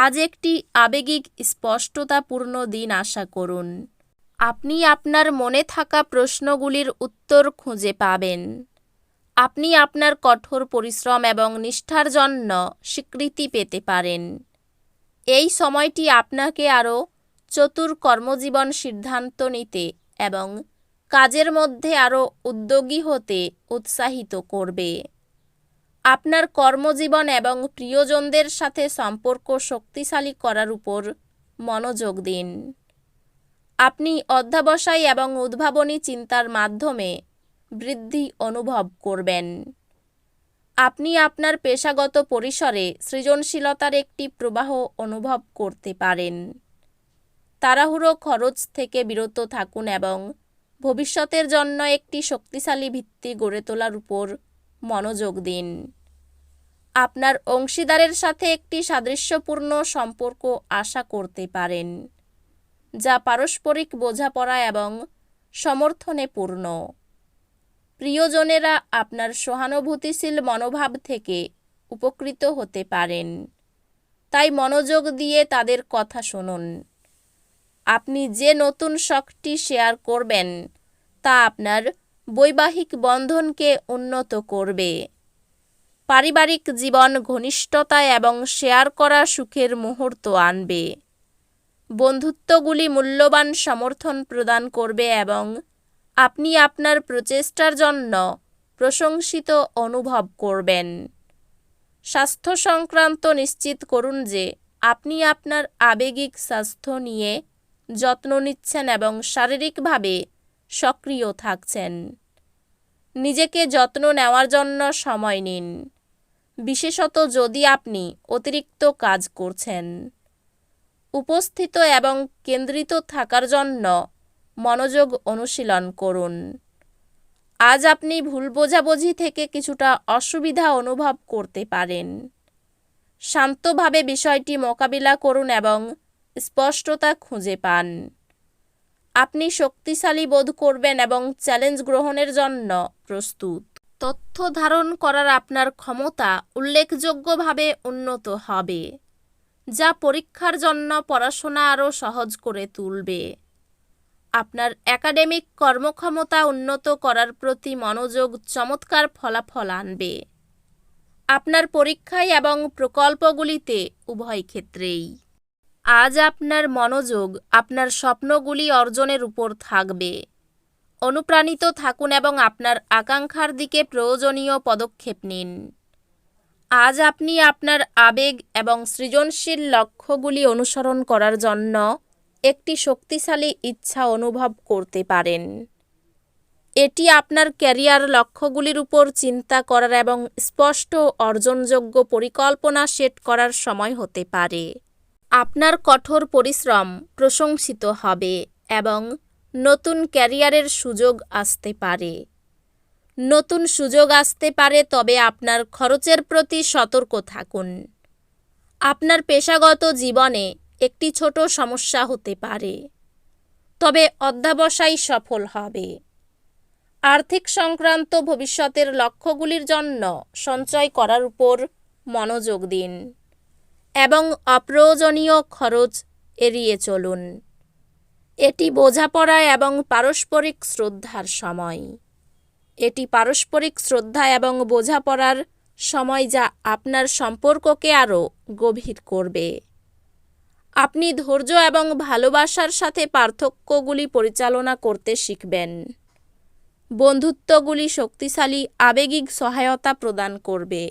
আজ একটি আবেগিক স্পষ্টতাপূর্ণ দিন আশা করুন। আপনি আপনার মনে থাকা প্রশ্নগুলির উত্তর খুঁজে পাবেন। আপনি আপনার কঠোর পরিশ্রম এবং নিষ্ঠার জন্য স্বীকৃতি পেতে পারেন। এই সময়টি আপনাকে আরও চতুর কর্মজীবন সিদ্ধান্ত নিতে এবং কাজের মধ্যে আরও উদ্যোগী হতে উৎসাহিত করবে। আপনার কর্মজীবন এবং প্রিয়জনদের সাথে সম্পর্ক শক্তিশালী করার উপর মনোযোগ দিন। আপনি অধ্যাবসায় এবং উদ্ভাবনী চিন্তার মাধ্যমে বৃদ্ধি অনুভব করবেন। আপনি আপনার পেশাগত পরিসরে সৃজনশীলতার একটি প্রবাহ অনুভব করতে পারেন। তাড়াহুড়ো খরচ থেকে বিরত থাকুন এবং ভবিষ্যতের জন্য একটি শক্তিশালী ভিত্তি গড়ে তোলার উপর মনোযোগ দিন। আপনার অংশীদারের সাথে একটি সাদৃশ্যপূর্ণ সম্পর্ক আশা করতে পারেন, যা পারস্পরিক বোঝাপড়া এবং সমর্থনে পূর্ণ। প্রিয়জনেরা আপনার সহানুভূতিশীল মনোভাব থেকে উপকৃত হতে পারেন। তাই মনোযোগ দিয়ে তাদের কথা শুনুন। আপনি যে নতুন শখটি শেয়ার করবেন, তা আপনার বৈবাহিক বন্ধনকে উন্নত করবে। পারিবারিক জীবন ঘনিষ্ঠতা এবং শেয়ার করা সুখের মুহূর্ত আনবে। বন্ধুত্বগুলি মূল্যবান সমর্থন প্রদান করবে এবং আপনি আপনার প্রচেষ্টার জন্য প্রশংসিত অনুভব করবেন। স্বাস্থ্য সংক্রান্ত নিশ্চিত করুন যে আপনি আপনার আবেগিক স্বাস্থ্য নিয়ে যত্ন নিচ্ছেন এবং শারীরিকভাবে সক্রিয় থাকছেন। নিজেকে যত্ন নেওয়ার জন্য সময় নিন। বিশেষত যদি আপনি অতিরিক্ত কাজ করছেন। উপস্থিত এবং কেন্দ্রিত থাকার জন্য মনোযোগ অনুশীলন করুন। আজ আপনি ভুল বোঝাবুঝি থেকে কিছুটা অসুবিধা অনুভব করতে পারেন। শান্তভাবে বিষয়টি মোকাবিলা করুন এবং স্পষ্টতা খুঁজে পান। আপনি শক্তিশালী বোধ করবেন এবং চ্যালেঞ্জ গ্রহণের জন্য প্রস্তুত। তথ্য ধারণ করার আপনার ক্ষমতা উল্লেখযোগ্যভাবে উন্নত হবে, যা পরীক্ষার জন্য পড়াশোনা আরও সহজ করে তুলবে। আপনার একাডেমিক কর্মক্ষমতা উন্নত করার প্রতি মনোযোগ চমৎকার ফলাফল আনবে। আপনার পরীক্ষায় এবং প্রকল্পগুলিতে উভয় ক্ষেত্রেই। আজ আপনার মনোযোগ আপনার স্বপ্নগুলি অর্জনের উপর থাকবে। অনুপ্রাণিত থাকুন এবং আপনার আকাঙ্ক্ষার দিকে প্রয়োজনীয় পদক্ষেপ নিন। আজ আপনি আপনার আবেগ এবং সৃজনশীল লক্ষ্যগুলি অনুসরণ করার জন্য একটি শক্তিশালী ইচ্ছা অনুভব করতে পারেন। এটি আপনার ক্যারিয়ার লক্ষ্যগুলির উপর চিন্তা করার এবং স্পষ্ট অর্জনযোগ্য পরিকল্পনা সেট করার সময় হতে পারে। আপনার কঠোর পরিশ্রম প্রশংসিত হবে এবং নতুন ক্যারিয়ারের সুযোগ আসতে পারে। নতুন সুযোগ আসতে পারে তবে আপনার খরচের প্রতি সতর্ক থাকুন। আপনার পেশাগত জীবনে একটি ছোট সমস্যা হতে পারে, তবে অধ্যাবসায় সফল হবে। আর্থিক সংক্রান্ত ভবিষ্যতের লক্ষ্যগুলির জন্য সঞ্চয় করার উপর মনোযোগ দিন। এবং অপ্রয়োজনীয় খরচ এড়িয়ে চলুন। এটি বোঝাপড়া এবং পারস্পরিক শ্রদ্ধার সময়। এটি পারস্পরিক শ্রদ্ধা এবং বোঝাপড়ার সময় যা আপনার সম্পর্ককে আরও গভীর করবে। আপনি ধৈর্য এবং ভালোবাসার সাথে পার্থক্যগুলি পরিচালনা করতে শিখবেন। বন্ধুত্বগুলি শক্তিশালী, আবেগিক সহায়তা প্রদান করবে।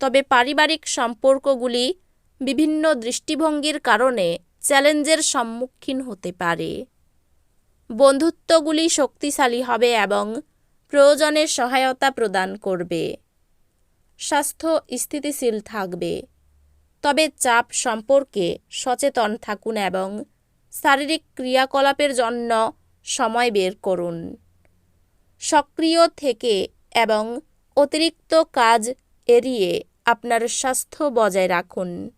তবে পারিবারিক সম্পর্কগুলি বিভিন্ন দৃষ্টিভঙ্গির কারণে চ্যালেঞ্জের সম্মুখীন হতে পারে। বন্ধুত্বগুলি শক্তিশালী হবে এবং প্রয়োজনে সহায়তা প্রদান করবে। স্বাস্থ্য স্থিতিশীল থাকবে। তবে চাপ সম্পর্কে সচেতন থাকুন এবং শারীরিক ক্রিয়াকলাপের জন্য সময় বের করুন। সক্রিয় থেকে এবং অতিরিক্ত কাজ এড়িয়ে আপনার স্বাস্থ্য বজায় রাখুন।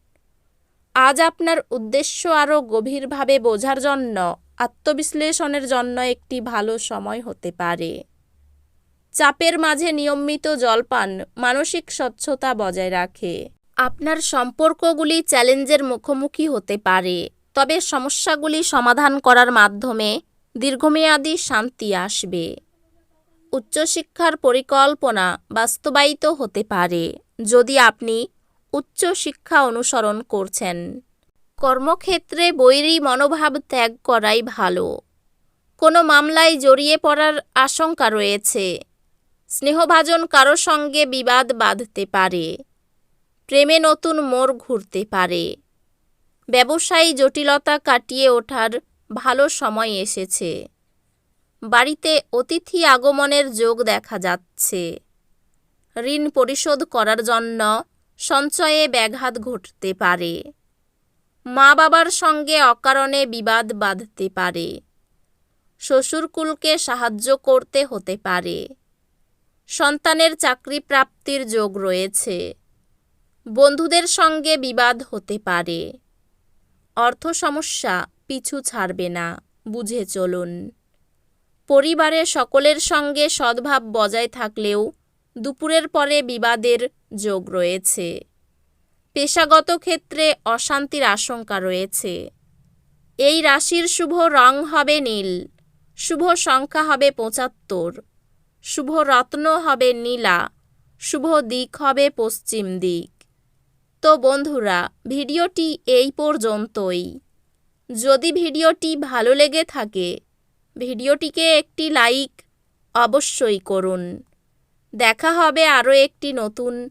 আজ আপনার উদ্দেশ্য আরও গভীরভাবে বোঝার জন্য আত্মবিশ্লেষণের জন্য একটি ভালো সময় হতে পারে। চাপের মাঝে নিয়মিত জলপান মানসিক স্বচ্ছতা বজায় রাখে। আপনার সম্পর্কগুলি চ্যালেঞ্জের মুখোমুখি হতে পারে, তবে সমস্যাগুলি সমাধান করার মাধ্যমে দীর্ঘমেয়াদী শান্তি আসবে। উচ্চশিক্ষার পরিকল্পনা বাস্তবায়িত হতে পারে। যদি আপনি উচ্চশিক্ষা অনুসরণ করছেন। কর্মক্ষেত্রে বৈরী মনোভাব ত্যাগ করাই ভালো। কোনো মামলায় জড়িয়ে পড়ার আশঙ্কা রয়েছে। স্নেহভাজন কারও সঙ্গে বিবাদ বাঁধতে পারে। প্রেমে নতুন মোড় ঘুরতে পারে। ব্যবসায়ী জটিলতা কাটিয়ে ওঠার ভালো সময় এসেছে। বাড়িতে অতিথি আগমনের যোগ দেখা যাচ্ছে। ঋণ পরিশোধ করার জন্য সঞ্চয়ে ব্যাঘাত ঘটতে পারে। মা বাবার সঙ্গে অকারণে বিবাদ বাঁধতে পারে। শ্বশুরকুলকে সাহায্য করতে হতে পারে। সন্তানের চাকরি প্রাপ্তির যোগ রয়েছে। বন্ধুদের সঙ্গে বিবাদ হতে পারে। অর্থ সমস্যা পিছু ছাড়বে না, বুঝে চলুন। পরিবারে সকলের সঙ্গে সদ্ভাব বজায় থাকলেও দুপুরের পরে বিবাদের যোগ রয়েছে। পেশাগত ক্ষেত্রে অশান্তির আশঙ্কা রয়েছে। এই রাশির শুভ রং হবে নীল, শুভ সংখ্যা হবে পঁচাত্তর, শুভ রত্ন হবে নীলা, শুভ দিক হবে পশ্চিম দিক। তো বন্ধুরা, ভিডিওটি এই পর্যন্তই। যদি ভিডিওটি ভালো লেগে থাকে, ভিডিওটিকে একটি লাইক অবশ্যই করুন। দেখা হবে আরও একটি নতুন